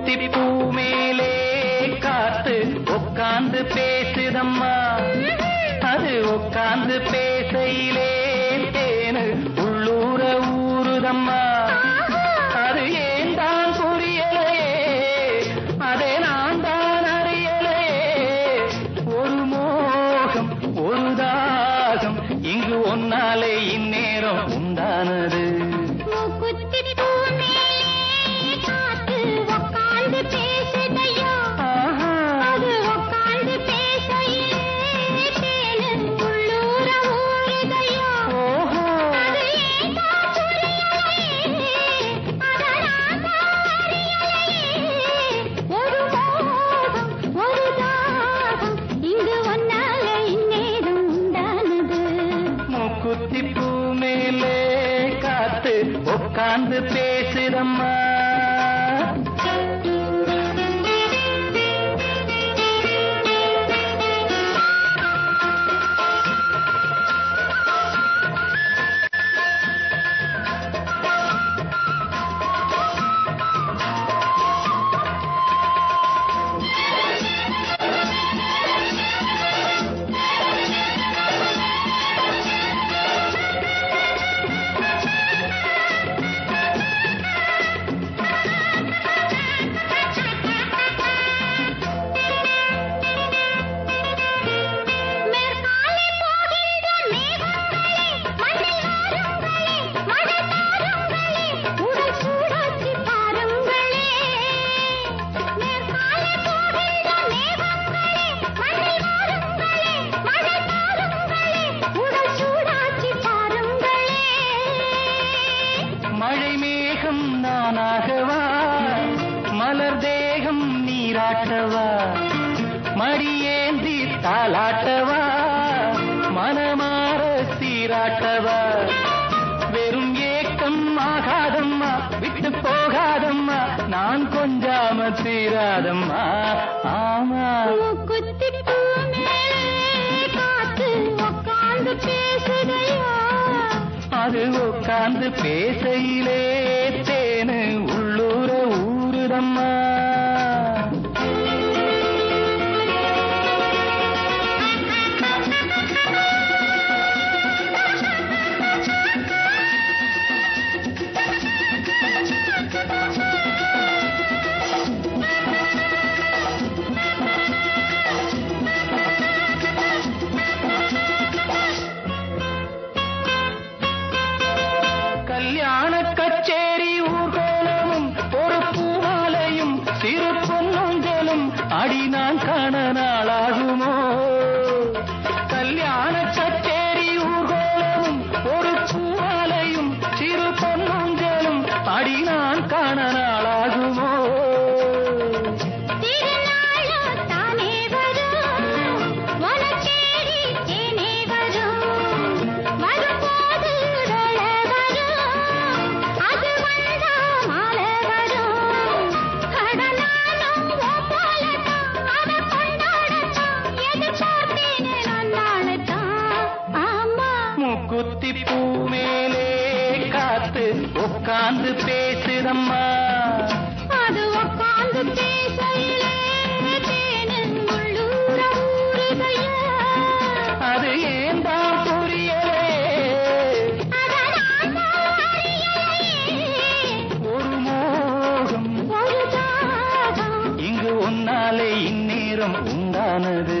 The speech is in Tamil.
ஒருத்தி பூமேலே காத்து உட்காந்து பேசுதம்மா. அது உட்காந்து பேசையிலே தேனு உள்ளூர ஊருதம்மா. உட்கார்ந்து பேசுறம்மா. நானாகவா மலர் தேகம் நீராட்டவா? மடியேந்தி தாலாட்டவா மனமாற சீராட்டவா? வெறும் ஏக்கம் ஆகாதம்மா விட்டு போகாதம்மா நான் கொஞ்சாம தீராதம்மா ஆமா. அது உட்கார்ந்து பேசையிலே கச்சேரி ஊர்கோலமும் ஒரு பூமாலையும் சிறு பொன்னொஞ்சலும் அடி நான் காண நாளாகுமோ? கல்யாண மூக்குத்தி பூ மேலே காத்து உட்கார்ந்து பேசுதம்மா. அது உக்காந்து பேசையிலே தேனு உள்ளூர ஊறுதையா அது ஏன் தான் புரியலே? நான் அறியலையே ஒரு மோகம். ஒரு தாகம். இங்கு உன்னாலே இந்நேரம் உண்டானது.